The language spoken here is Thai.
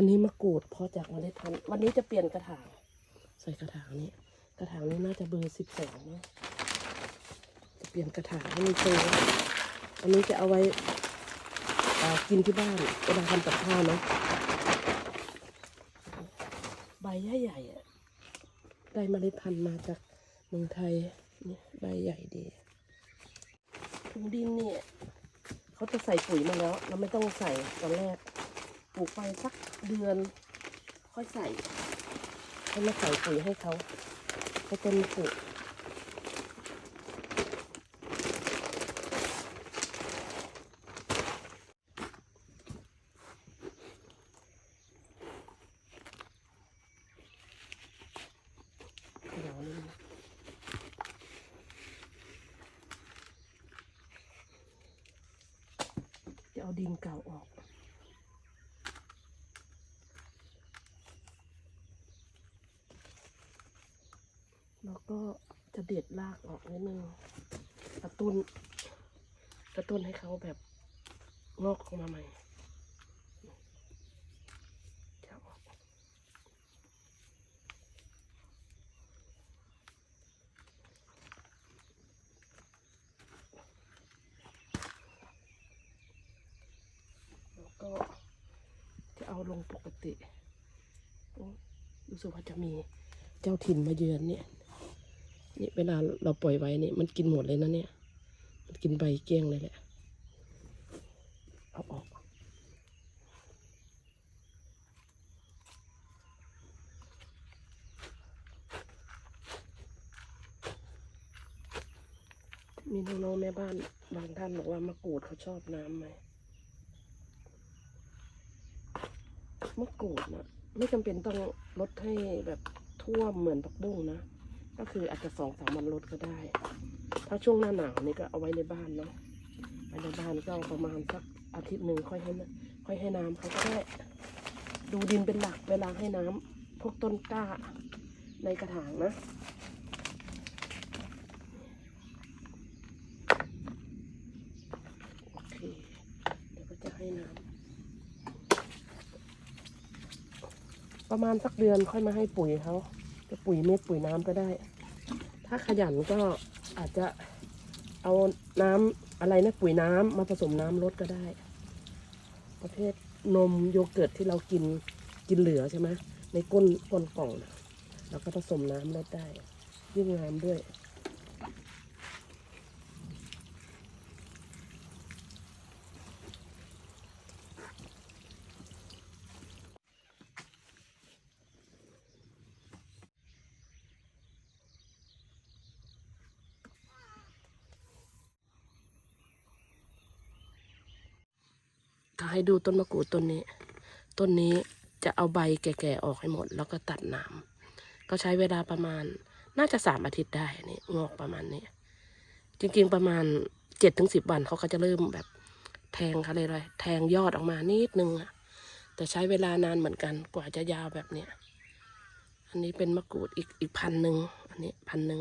อันนี้มะกรูดเพอจากเมล็ดพันธุ์วันนี้จะเปลี่ยนกระถาง ใส่กระถางนี้ กระถางนี้น่าจะเบอร์สิบสองนะจะเปลี่ยนกระถางให้มันโตอันนี้จะเอาไว้อ่ากินที่บ้านเวลาทำกับข้าวเนาะใบใหญ่ๆอะได้เมล็ดพันธุ์มาจากเมืองไทยนี่ใบใหญ่ดีถุงดินเนี่ยเขาจะใส่ปุ๋ยมาแล้ว เราไม่ต้องใส่ตอนแรก ปลูกไปสักเดือน ค่อยใส่ให้มาใส่ปุ๋ยให้เขาให้ต้นปลูกเดี๋ยวนี้นะจะเอาดินเก่าออก แล้วก็จะเด็ดรากออกนิดนึงกระตุ้นกระตุ้นให้เขาแบบงอกออกมาใหม่จะออกแล้วก็จะเอาลงปกติโอ้รู้สึกว่าจะมีเจ้าถิ่นมาเยือนเนี่ย นี่เวลาเราปล่อยไว้เนี่ยมันกินหมดเลยนะเนี่ย มันกินใบเกี้ยงเลยแหละ เอาออก มีน้องๆแม่บ้านบางท่านบอกว่ามะกรูดเขาชอบน้ำไหมมะกรูดนะไม่จำเป็นต้องลดให้แบบท่วมเหมือนผักบุ้งนะ ก็คืออาจจะสองสามวันลดก็ได้ ถ้าช่วงหน้าหนาวนี่ก็เอาไว้ในบ้านเนาะไว้ในบ้านก็ประมาณสักอาทิตย์หนึ่งค่อยให้น้ำค่อยให้น้ำเขาก็ได้ดูดินเป็นหลักเวลาให้น้ำพวกต้นกล้าในกระถางนะโอเคเดี๋ยวก็จะให้น้ำประมาณสักเดือนค่อยมาให้ปุ๋ยเขา จะปุ๋ยเม็ดปุ๋ยน้ำก็ได้ ถ้าขยันก็อาจจะเอาน้ำอะไรนะปุ๋ยน้ำมาผสมน้ำลดก็ได้ ประเภทนมโยเกิร์ตที่เรากินกินเหลือใช่ไหมในก้นก้นกล่องนะเราก็ผสมน้ำลดได้ยิ่งงามด้วย ก็ให้ดูต้นมะกรูดต้นนี้ ต้นนี้จะเอาใบแก่ๆออกให้หมด แล้วก็ตัดหนามก็ใช้เวลาประมาณน่าจะสามอาทิตย์ได้นี่งอกประมาณนี้ จริงๆประมาณเจ็ดถึงสิบวันเขาก็จะเริ่มแบบแทงเขาเลยเลยแทงยอดออกมานิดนึงอะแต่ใช้เวลานานเหมือนกันกว่าจะยาวแบบเนี้ยอันนี้เป็นมะกรูดอีกอีกพันหนึ่งอันนี้พันหนึ่ง